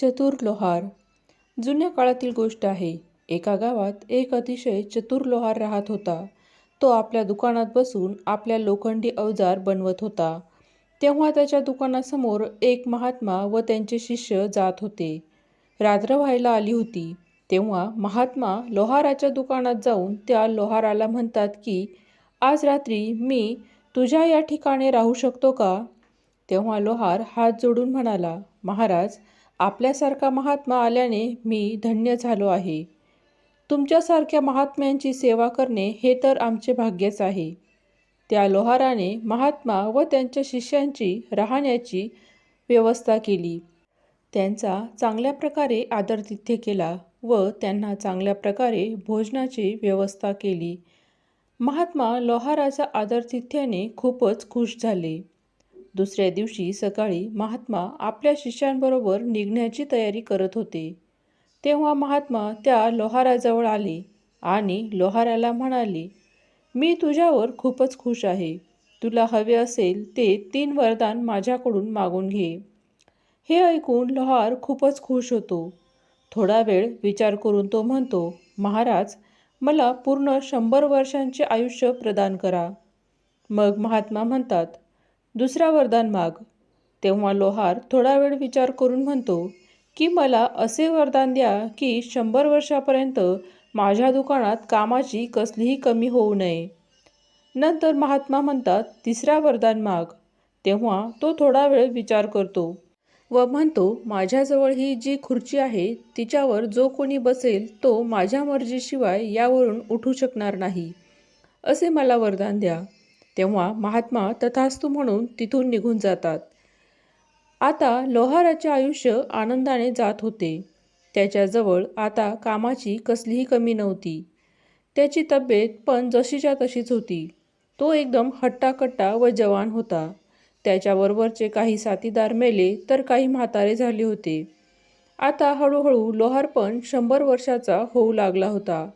चतुर लोहार. जुन्या काळातील गोष्ट आहे एका गावात एक अतिशय चतुर लोहार राहत होता. तो आपल्या दुकानात बसून आपल्या लोखंडी अवजार बनवत होता. तेव्हा त्याच्या दुकानासमोर एक महात्मा व त्यांचे शिष्य जात होते. रात्र व्हायला आली होती. तेव्हा महात्मा लोहाराच्या दुकानात जाऊन त्या लोहाराला म्हणतात की आज रात्री मी तुझ्या या ठिकाणी राहू शकतो का? तेव्हा लोहार हात जोडून म्हणाला महाराज आपल्यासारखा महात्मा आल्याने मी धन्य झालो आहे. तुमच्यासारख्या महात्म्यांची सेवा करणे हे तर आमचे भाग्यच आहे. त्या लोहाराने महात्मा व त्यांच्या शिष्यांची राहण्याची व्यवस्था केली. त्यांचा चांगल्या प्रकारे आदरातिथ्य केला व त्यांना चांगल्या प्रकारे भोजनाची व्यवस्था केली. महात्मा लोहाराचा आदरतिथ्याने खूपच खुश झाले. दुसऱ्या दिवशी सकाळी महात्मा आपल्या शिष्यांबरोबर निघण्याची तयारी करत होते. तेव्हा महात्मा त्या लोहाराजवळ आले आणि लोहाराला म्हणाले मी तुझ्यावर खूपच खुश आहे. तुला हवे असेल ते तीन वरदान माझ्याकडून मागून घे. हे ऐकून लोहार खूपच खुश होतो. थोडा वेळ विचार करून तो म्हणतो महाराज मला पूर्ण शंभर वर्षांचे आयुष्य प्रदान करा. मग महात्मा म्हणतात दुसरा वरदान माग. तेव्हा लोहार थोडा वेळ विचार करून म्हणतो की मला असे वरदान द्या की शंभर वर्षापर्यंत माझ्या दुकानात कामाची कसलीही कमी होऊ नये. नंतर महात्मा म्हणतात तिसरा वरदान माग. तेव्हा तो थोडा वेळ विचार करतो व म्हणतो माझ्याजवळ ही जी खुर्ची आहे तिच्यावर जो कोणी बसेल तो माझ्या मर्जीशिवाय यावरून उठू शकणार नाही. असे मला वरदान द्या. तेव्हा महात्मा तथास्तू म्हणून तिथून निघून जातात. आता लोहाराचे आयुष्य आनंदाने जात होते. त्याच्याजवळ आता कामाची कसलीही कमी नव्हती. त्याची तब्येत पण जशीच्या तशीच होती. तो एकदम हट्टाकट्टा व जवान होता. त्याच्याबरोबरचे काही साथीदार मेले तर काही म्हातारे झाले होते. आता हळूहळू लोहार पण शंभर वर्षाचा होऊ लागला होता.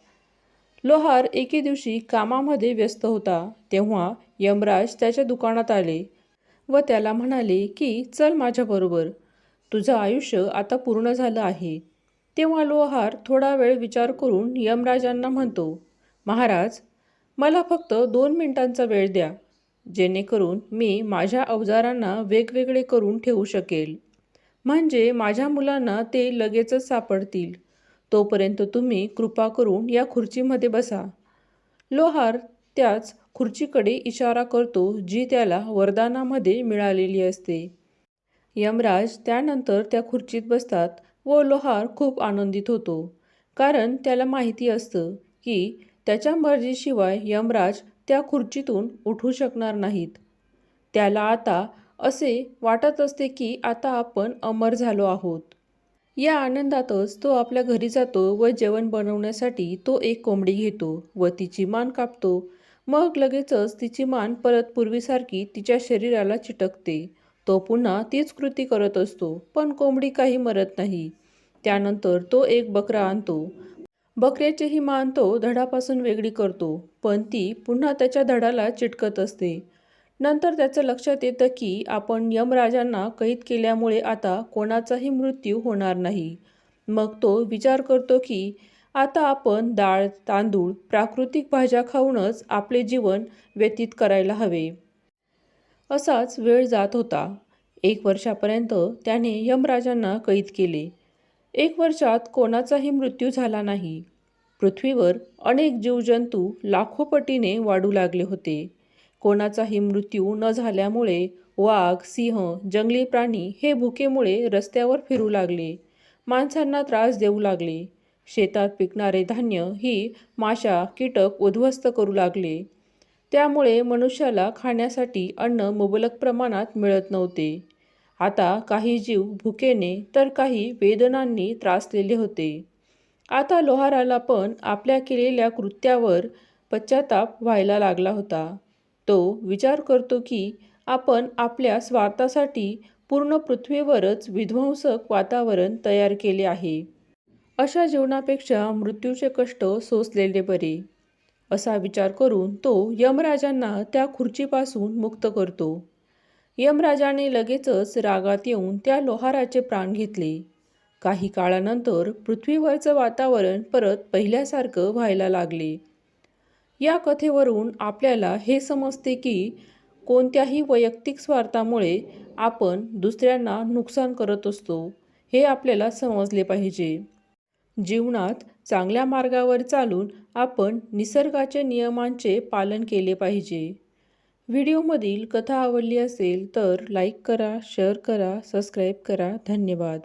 लोहार एके दिवशी कामामध्ये व्यस्त होता. तेव्हा यमराज त्याच्या दुकानात आले व त्याला म्हणाले की चल माझ्याबरोबर तुझं आयुष्य आता पूर्ण झालं आहे. तेव्हा लोहार थोडा वेळ विचार करून यमराजांना म्हणतो महाराज मला फक्त दोन मिनिटांचा वेळ द्या. जेणेकरून मी माझ्या अवजारांना वेगवेगळे करून ठेवू शकेल. म्हणजे माझ्या मुलांना ते लगेचच सापडतील. तोपर्यंत तुम्ही कृपा करून या खुर्चीमध्ये बसा. लोहार त्याच खुर्चीकडे इशारा करतो जी त्याला वरदानामध्ये मिळालेली असते. यमराज त्यानंतर त्या खुर्चीत बसतात व लोहार खूप आनंदित होतो कारण त्याला माहिती असतं की त्याच्या मर्जीशिवाय यमराज त्या खुर्चीतून उठू शकणार नाहीत. त्याला आता असे वाटत असते की आता आपण अमर झालो आहोत. या आनंदातच तो आपल्या घरी जातो व जेवण बनवण्यासाठी तो एक कोंबडी घेतो व तिची मान कापतो. मग लगेचच तिची मान परत पूर्वीसारखी तिच्या शरीराला चिटकते. तो पुन्हा तीच कृती करत असतो पण कोंबडी काही मरत नाही. त्यानंतर तो एक बकरा आणतो. बकऱ्याचीही मान तो धडापासून वेगळी करतो पण ती पुन्हा त्याच्या धडाला चिटकत असते. नंतर त्याचं लक्षात येतं की आपण यमराजांना कैद केल्यामुळे आता कोणाचाही मृत्यू होणार नाही. मग तो विचार करतो की आता आपण डाळ तांदूळ प्राकृतिक भाज्या खाऊनच आपले जीवन व्यतीत करायला हवे. असाच वेळ जात होता. एक वर्षापर्यंत त्याने यमराजांना कैद केले. एक वर्षात कोणाचाही मृत्यू झाला नाही. पृथ्वीवर अनेक जीवजंतू लाखो पटीने वाढू लागले होते. कोणाचाही मृत्यू न झाल्यामुळे वाघ सिंह जंगली प्राणी हे भुकेमुळे रस्त्यावर फिरू लागले. माणसांना त्रास देऊ लागले. शेतात पिकणारे धान्य ही माशा कीटक उद्ध्वस्त करू लागले. त्यामुळे मनुष्याला खाण्यासाठी अन्न मुबलक प्रमाणात मिळत नव्हते. आता काही जीव भुकेने तर काही वेदनांनी त्रासलेले होते. आता लोहाराला पण आपल्या केलेल्या कृत्यावर पश्चाताप व्हायला लागला होता. तो विचार करतो की आपण आपल्या स्वार्थासाठी पूर्ण पृथ्वीवरच विध्वंसक वातावरण तयार केले आहे. अशा जीवनापेक्षा मृत्यूचे कष्ट सोसलेले बरे. असा विचार करून तो यमराजांना त्या खुर्चीपासून मुक्त करतो. यमराजाने लगेचच रागात येऊन त्या लोहाराचे प्राण घेतले. काही काळानंतर पृथ्वीवरचं वातावरण परत पहिल्यासारखं व्हायला लागले. या कथेवरून आपल्याला हे समजते की कोणत्याही वैयक्तिक स्वार्थामुळे आपण दुसऱ्यांना नुकसान करत असतो हे आपल्याला समजले पाहिजे. जीवनात चांगल्या मार्गावर चालून आपण निसर्गाच्या नियमांचे पालन केले पाहिजे. व्हिडिओमधील कथा आवडली असेल तर लाईक करा शेअर करा सबस्क्राईब करा. धन्यवाद.